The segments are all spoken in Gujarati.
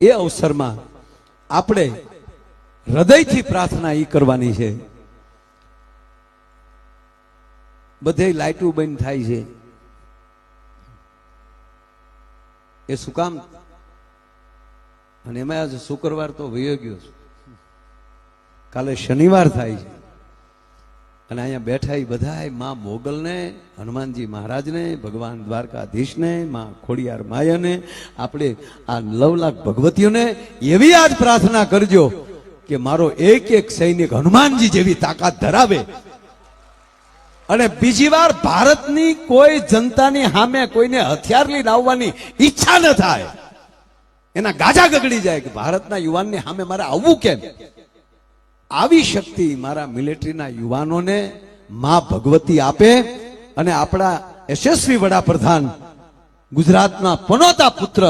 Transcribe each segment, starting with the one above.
એ અવસરમાં આપણે હૃદયથી પ્રાર્થના એ કરવાની છે. બધે લાઇટો બંધ થાય છે. એ શું કામ? અને એમાં આજે શુક્રવાર તો વયો ગયો કાલે શનિવાર થાય છે. અને અહીંયા બેઠા એ બધા માં મોગલને, હનુમાનજી મહારાજને, ભગવાન દ્વારકાધીશને, મા ખોડિયાર માયાને, આપણે આ નવ લાખ ભગવતીઓને એવી આજ પ્રાર્થના કરજો કે મારો એક એક સૈનિક હનુમાનજી જેવી તાકાત ધરાવે. અને બીજી વાર ભારતની કોઈ જનતાની સામે કોઈને હથિયાર લઈને આવવાની ઈચ્છા ન થાય. એના ગાજા ગગડી જાય કે ભારતના યુવાનની સામે મારે આવવું કેમ? આવી શક્તિ મારા મિલિટરીના યુવાનોને મા ભગવતી આપે અને આપણા યશસ્વી વડાપ્રધાન, ગુજરાતના પનોતા પુત્ર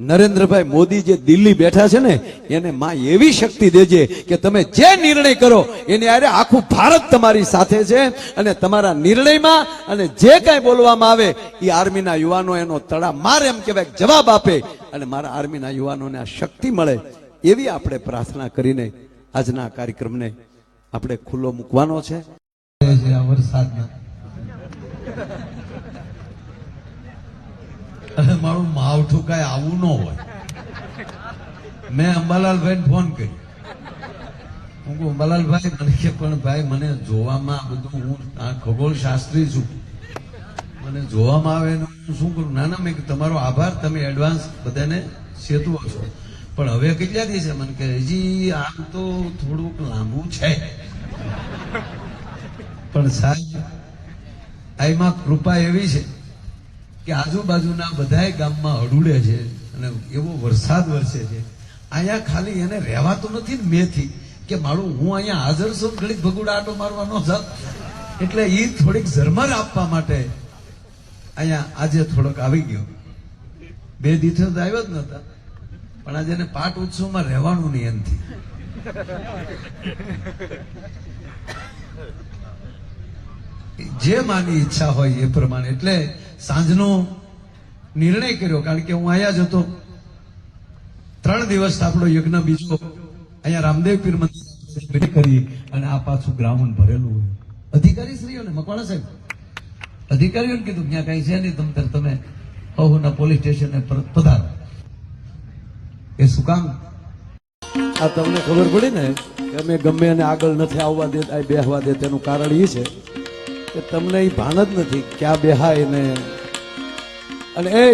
નરેન્દ્રભાઈ મોદી જે દિલ્હી બેઠા છે ને, એને માં એવી શક્તિ દેજે કે તમે જે નિર્ણય કરો, એની આરે આખું ભારત તમારી સાથે છે અને તમારા નિર્ણયમાં અને જે કાંઈ બોલવામાં આવે એ આર્મીના યુવાનો એનો તળા માર એમ કહેવાય, જવાબ આપે અને મારા આર્મીના યુવાનોને આ શક્તિ મળે, એવી આપણે પ્રાર્થના કરીને આજના કાર્યક્રમને આપણે ખુલ્લો મૂકવાનો છે. વરસાદના મારું માવઠું કાંઈ આવું ન હોય. મેં અંબાલાલભાઈને ફોન કર્યો. હું કહું, અંબાલાલભાઈ, મને કે, પણ ભાઈ, મને જોવામાં બધું હું ખગોળ શાસ્ત્રી છું. મને જોવામાં આવે એનું શું કરું? ના ના મેં તમારો આભાર, તમે એડવાન્સ બધાને સેતુઓ છો. પણ હવે કેટલા દિવસે મને કહે હજી આમ તો થોડુંક લાંબુ છે. પણ સાહેબ એમાં કૃપા એવી છે કે આજુબાજુના બધાય ગામમાં અડુડે છે અને એવો વરસાદ વરસે છે. અહીંયા ખાલી એને રહેવાતું નથી ને મેથી કે મારું હું અહીંયા હાજર છું ઘડીક ભગુડા આટો મારવાનો ન એટલે એ થોડીક ઝરમર આપવા માટે અહીંયા આજે થોડોક આવી ગયો. બે દિવસે આવ્યો જ નતા. પણ આજે એને પાટ ઉત્સવમાં રહેવાનું નહીં એમથી જે માની ઈચ્છા હોય એ પ્રમાણે. એટલે સાંજનો નિર્ણય કર્યો, કારણ કે હું અહીંયા જ હતો. ત્રણ દિવસ આપણો યજ્ઞ બીજો. અહીંયા રામદેવ પીર મંદિર કરી અને આ પાછું ગ્રાઉન્ડ ભરેલું હોય. અધિકારી શ્રીઓને મકવાણા સાહેબ. અધિકારીઓને કીધું, ત્યાં કઈ છે નહીં, તમ તમે હવના પોલીસ સ્ટેશને પધારો. એ શું કામ? આ તમને ખબર પડી ને કે અમે ગમે એને આગળ નથી આવવા દે આ બેહવા દે તેનું કારણ એ છે કે તમને એ ભાન જ નથી ક્યાં બેહાય ને. અને એ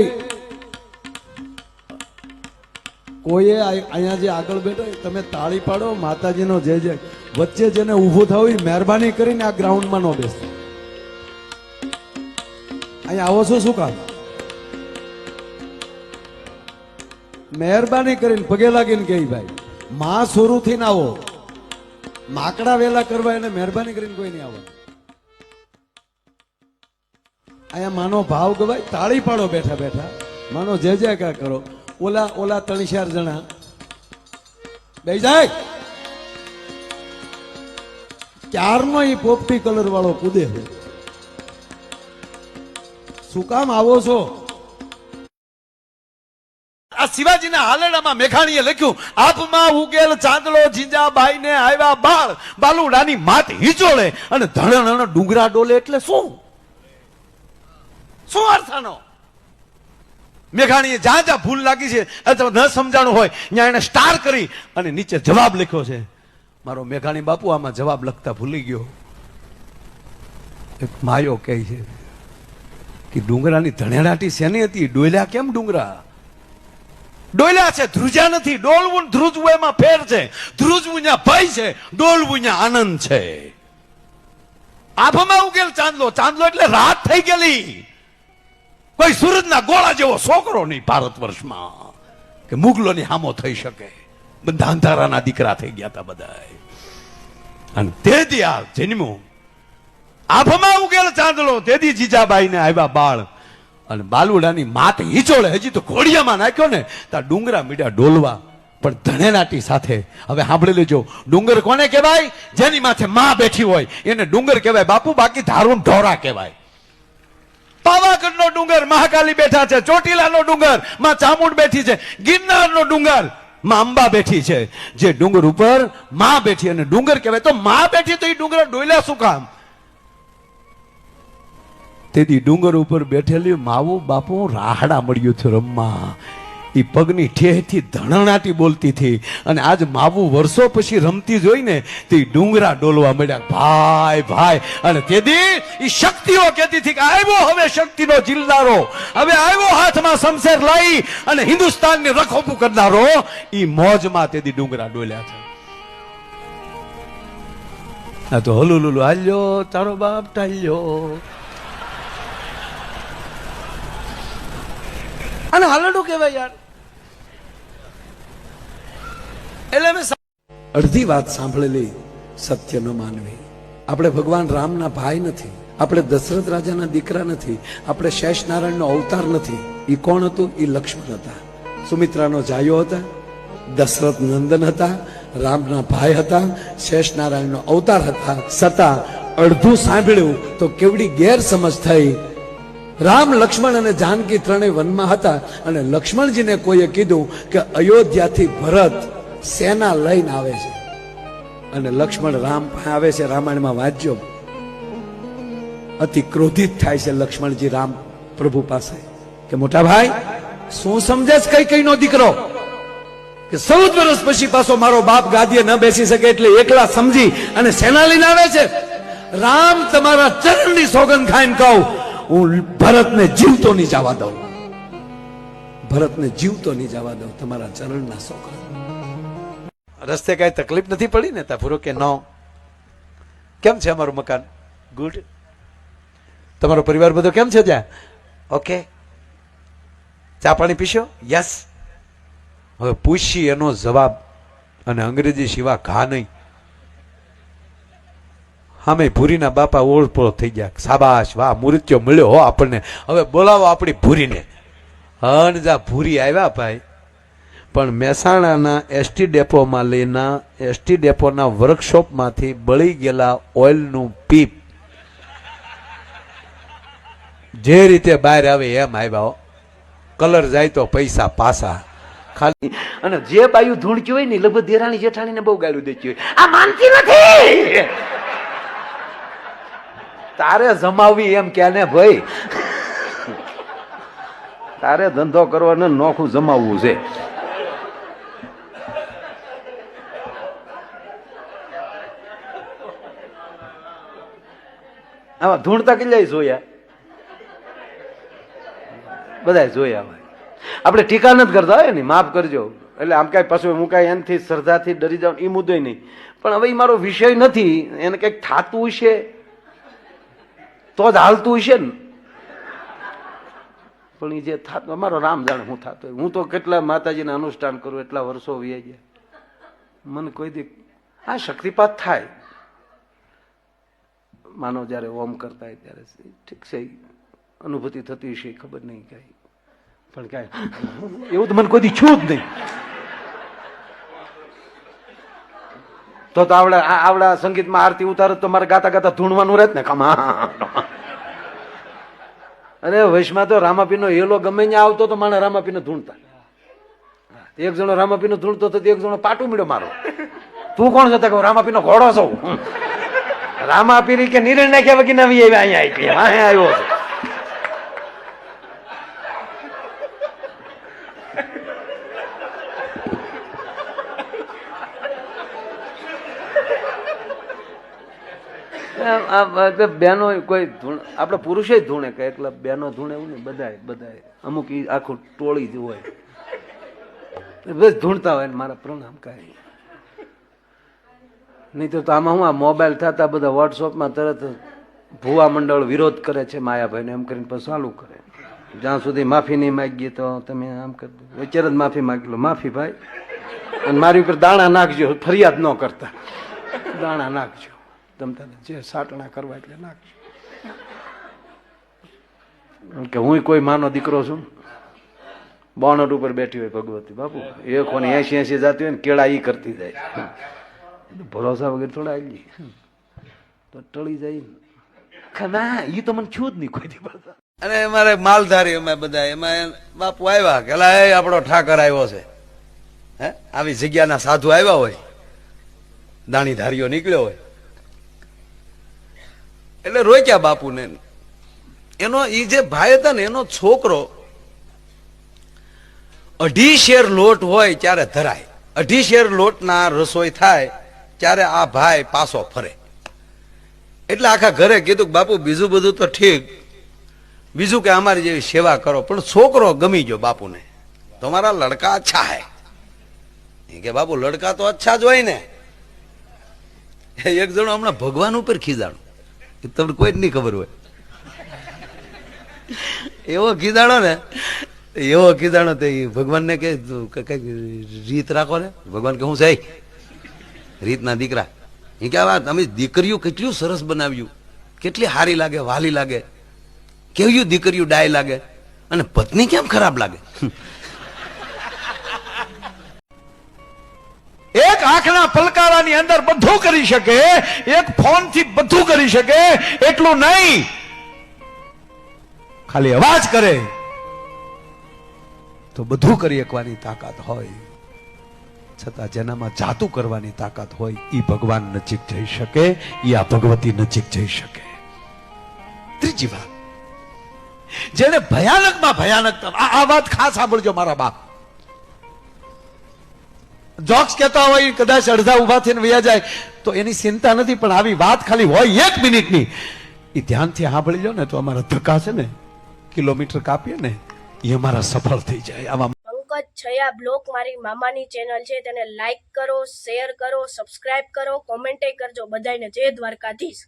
કોઈએ અહીંયા જે આગળ બેઠો તમે તાળી પાડો, માતાજીનો જે જે વચ્ચે જેને ઊભું થવું એ મહેરબાની કરીને આ ગ્રાઉન્ડમાં ન બેસતા અહીંયા આવો છો શું કામ? મહેરબાની કરીને પગે લાગીને કહી ભાઈ, માં શરૂથી ના આવો. માકડા વેલા કરવા એને મહેરબાની કરીને કોઈ નહીં આવો. અહીંયા માનો ભાવ ગવાય, તાળી પાડો બેઠા બેઠા. માનો જે જે કા કરો. ઓલા ઓલા ત્રણ ચાર જણા. બે જાય. ક્યારનો એ પોપટી કલર વાળો કૂદે શું કામ આવો છો? આ શિવાજીના હાલેડામાં મેઘાણીએ લખ્યું, આપમાં ઉગેલ ચાંદલો જીજાબાઈ ને આવ્યા બાળ, બાલુડાની માત હિચોળે અને ધણણ ડુંગરા ડોલે એટલે શું? શું અર્થ આનો મેઘાણીએ જ્યાં જ્યાં ભૂલ લાગી છે અથવા ન સમજાણું હોય, ત્યાં એને સ્ટાર કરી અને નીચે જવાબ લખ્યો છે. મારો મેઘાણી બાપુ આમાં જવાબ લખતા ભૂલી ગયો. એક માયો કહે છે કે ડુંગરાની ધણેડાટી શેની હતી? ડોલ્યા કેમ ડુંગરા? ડોલ્યા છે, ધ્રુજા નથી, ડોલવું ધ્રુજવું એમાં ફેર છે. ધ્રુજવું ત્યાં ભય છે, ડોલવું ત્યાં આનંદ છે. આભમાં ઉગેલ ચાંદલો ચાંદલો એટલે રાત થઈ ગયેલી. કોઈ સૂરજના ગોળા જેવો છોકરો નહીં ભારત વર્ષમાં. કે મુગલોની હામો થઈ શકે. બધા અંધારાના દીકરા થઈ ગયા હતા બધા અને તે દી આ જન્મ્યો આભમાં ઉગેલ ચાંદલો તેથી જીજાબાઈ ને આવ્યા બાળ. અને બાલુડાની માત હિચોળે હજી તો ઘોડિયામાં નાખ્યો ને ત્યાં ડુંગરા મીડા ડોલવા, પણ ધણેનાટી સાથે. હવે સાંભળી લેજો, ડુંગર કોને કહેવાય? જેની માથે માં બેઠી હોય. એને ડુંગર કહેવાય બાપુ, બાકી ધારું ઢોરા કહેવાય. પાવાગઢનો ડુંગર, મહાકાલી બેઠા છે, ચોટીલાનો ડુંગર, માં ચામુંડ બેઠી છે, ગિરનારનો ડુંગર, માં અંબા બેઠી છે. જે ડુંગર ઉપરમાં બેઠી, અને ડુંગર કહેવાય તો માં બેઠી તો એ ડુંગર ડોયલા શું કામ? તેથી ડુંગર ઉપર બેઠેલી માવું બાપુ રાહડા મળ્યું થયું રમવા. એ પગની ઠેહથી ધણણાટી બોલતી હતી અને આજ માવું વર્ષો પછી રમતી જોઈને તે ડુંગરા ડોલવા મળ્યા. ભાઈ ભાઈ, અને તેથી એ શક્તિઓ કહેતી હતી કે આવ્યો હવે શક્તિનો જિલ્લારો હવે આવ્યો હાથમાં શમશેર લઈ અને હિન્દુસ્તાનને રખોપું કરનારો. એ મોજમાં તેથી ડુંગરા ડોલ્યા છે. આ તો હલુ લુલુ હાલ્યો, તારો બાપ ટાલ્યો. અને હાલડું કહેવાય યાર. એટલે મેં અડધી વાત સાંભળેલી સત્ય ન માનવી. આપણે ભગવાન રામના ભાઈ નથી. આપણે દશરથ રાજાના દીકરા નથી. આપણે શેષ નારાયણનો અવતાર નથી. એ કોણ હતું? એ લક્ષ્મણ હતા. સુમિત્રાનો જાયો હતા. દશરથ નંદન હતા. રામના ભાઈ હતા. શેષ નારાયણનો અવતાર હતા. છતાં અડધું સાંભળ્યું તો કેવડી ગેરસમજ થઈ રામ, લક્ષ્મણ અને જાનકી ત્રણેય વનમાં હતા અને લક્ષ્મણજીને કોઈએ કીધું કે અયોધ્યાથી ભરત સેના લઈને આવે છે. અને લક્ષ્મણ રામ પાસે આવે છે, રામાયણમાં વાંચજો અતિ ક્રોધિત થાય છે લક્ષ્મણજી રામ પ્રભુ પાસે. કે મોટા ભાઈ, શું સમજે છે કઈ કઈ નો દીકરો? કે ચૌદ વર્ષ પછી પાછો મારો બાપ ગાદીએ ન બેસી શકે એટલે એકલા સમજી અને સેના લઈને આવે છે. રામ, તમારા ચરણની સોગંદ ખાઈને કહું હું ભરતને જીવતો નહીં જવા દઉં. ભરતને જીવતો નહીં જવા દઉં તમારા ચરણના સોગંદ રસ્તે કઈ તકલીફ નથી પડી ને? તા કે નો. કેમ છે અમારું મકાન? ગુડ તમારો પરિવાર બધો કેમ છે ત્યાં? ઓકે ચા પાણી પીશો? યસ હવે પૂછી એનો જવાબ. અને અંગ્રેજી સિવા ઘા નહીં. સામે ભૂરીના બાપા ઓળપોળો થઈ ગયા. સાબાશ વાહ મૃત્યુ મળ્યો હો આપણને. હવે બોલાવો આપણી ભૂરીને. હનજા ભૂરી આવ્યા ભાઈ. પણ મહેસાણાના એસટી ડેપોમાં લઈના એસટી ડેપોના વર્કશોપમાંથી બળી ગયેલા ઓઇલનું પીપ. જે રીતે બહાર આવે એમ આવ્યા હો. કલર જાય તો પૈસા પાસા ખાલી અને જે બાયું ધૂણકી હોય ને લગભગ દેરાણી જેઠાણીને બહુ ગાળું દેતી હોય. આ માનતી નથી! તારે જમાવવી એમ કે ને ભાઈ? તારે ધંધો કરવાનો નોખું જમાવવું છે. આમાં ધૂણતા કેટલા જોયા. બધા જોયા ભાઈ આપણે ટીકા નથી કરતા હોય ને, માફ કરજો. એટલે આમ કાંઈ પાછું કાંઈ એનાથી શ્રદ્ધાથી ડરી જાઉં એ મુદ્દો નહીં. પણ હવે એ મારો વિષય નથી, એને કંઈક થાતું હશે? તો જ હાલતું હશે ને. પણ એ જે થાતું અમારો રામ જાણે હું થતો હું તો કેટલા માતાજીના અનુષ્ઠાન કરું, એટલા વર્ષો વી ગયા. મને કોઈ દી, આ શક્તિપાત થાય. માનો જ્યારે ઓમ કરતા હોય ત્યારે ઠીક છે. અનુભૂતિ થતી હશે, ખબર નહીં કાંઈ. પણ કાંઈ, એવું તો મને કોઈ છું જ નહીં. તો આવડા આવડા સંગીતમાં આરતી ઉતારો તો મારે ગાતા ગાતા ધૂણવાનું રહેત ને કમા. અરે વૈશમાં તો રામાપીનો હેલો ગમે ત્યાં આવતો તો માણે રામાપીને ધૂણતા. એક જણો રામાપીનો ધૂણતો તો એક જણો પાટું મીડો મારો. તું કોણ જતા કહું રામાપીનો ઘોડો છો. રામાપીરી કે નિર્ણય નાખ્યા વગી નવી આવ્યા અહીંયા આવી. અહીંયા આવ્યો છે. બેનો કોઈ ધૂણ, આપણે પુરુષે જ ધૂણે કે એકલા બેનો ધૂણે એવું ને બધાય બધાય. અમુક આખું ટોળી જ હોય. બસ ધૂણતા હોય મારા પ્રણામ કાંઈ નહીં તો આમાં હું આ મોબાઈલ થતા બધા વોટ્સઅપમાં તરત ભુવા મંડળ વિરોધ કરે છે માયાભાઈને એમ કરીને પછી ચાલુ કરે. જ્યાં સુધી માફી નહીં માગીએ તો તમે આમ કરી દો. જ માફી માગી લો. માફી ભાઈ. અને મારી ઉપર દાણા નાખજો, ફરિયાદ ન કરતા. દાણા નાખજો. તમ તને જે સાટણા કરવા એટલે નાખજો. કે હું કોઈ માનો દીકરો છું? બોનટ ઉપર બેઠી હોય ભગવતી બાપુ. એ કોને એસી એસી જાતી હોય ને કેળા ઈ કરતી જાય. ભરોસા વગર થોડા આવી તો ટળી જાય ને. ના ઈ તો મને છું જ નહીં કોઈ દિવસ. અને અમારે માલધારી અમે બધા એમાં બાપુ આવ્યા. કે લા, એ આપણો ઠાકર આવ્યો છે. હે? આવી જગ્યાના સાધુ આવ્યા હોય. દાણીધારીઓ નીકળ્યો હોય. એટલે રોક્યા બાપુને? એનો એ જે ભાઈ હતા ને, એનો છોકરો અઢી શેર લોટ હોય ત્યારે ધરાય. અઢી શેર લોટના રસોઈ થાય ત્યારે આ ભાઈ પાછો ફરે. એટલે આખા ઘરે કીધું કે બાપુ, બીજું બધું તો ઠીક. બીજું કે અમારી જેવી સેવા કરો, પણ છોકરો ગમી ગયો બાપુને. તમારા લડકા અચ્છા હે. કે બાપુ, લડકા તો અચ્છા જ હોય ને. એક જણો હમણાં ભગવાન ઉપર ખીજાણો. એ તમને કોઈ જ નહીં ખબર હોય. એવો ખીજાણો ને, એવો ખીજાણો તે ભગવાનને કે, કંઈક રીત રાખો ને. ભગવાન કે હું છે રીતના દીકરા. એ કે વાત તમે દીકરીઓ કેટલું સરસ બનાવ્યું. કેટલી હારી લાગે, વાલી લાગે. કેવું દીકરીઓ ડાય લાગે. અને પત્ની કેમ ખરાબ લાગે? આંખના પલકારાની અંદર બધું કરી શકે, એક ફોનથી બધું કરી શકે, એટલું નહીં. ખાલી અવાજ કરે. તો બધું કરી શકવાની તાકાત હોય. છતાં જેનામાં જાતું કરવાની તાકાત હોય એ ભગવાન નજીક જઈ શકે એ આ ભગવતી નજીક જઈ શકે. ત્રીજી વાત. જેને ભયાનકમાં ભયાનક આ વાત ખાસ સાંભળજો મારા બાપ. જોક્સ કહેતા હોય, કદાચ અડધા ઊભા થઈને વયા જાય, તો એની ચિંતા નથી, પણ આવી વાત ખાલી હોય એક મિનિટની. એ ધ્યાનથી સાંભળી લો ને, તો અમારા ધક્કા છે ને, કિલોમીટર કાપીએ ને, એ અમારા સફળ થઈ જાય. આવા પંકજ છયા બ્લોક મારી મામાની ચેનલ છે, તેને લાઈક કરો, શેર કરો સબસ્ક્રાઇબ કરો, કોમેન્ટે કરજો બધાને જય દ્વારકાધીશ.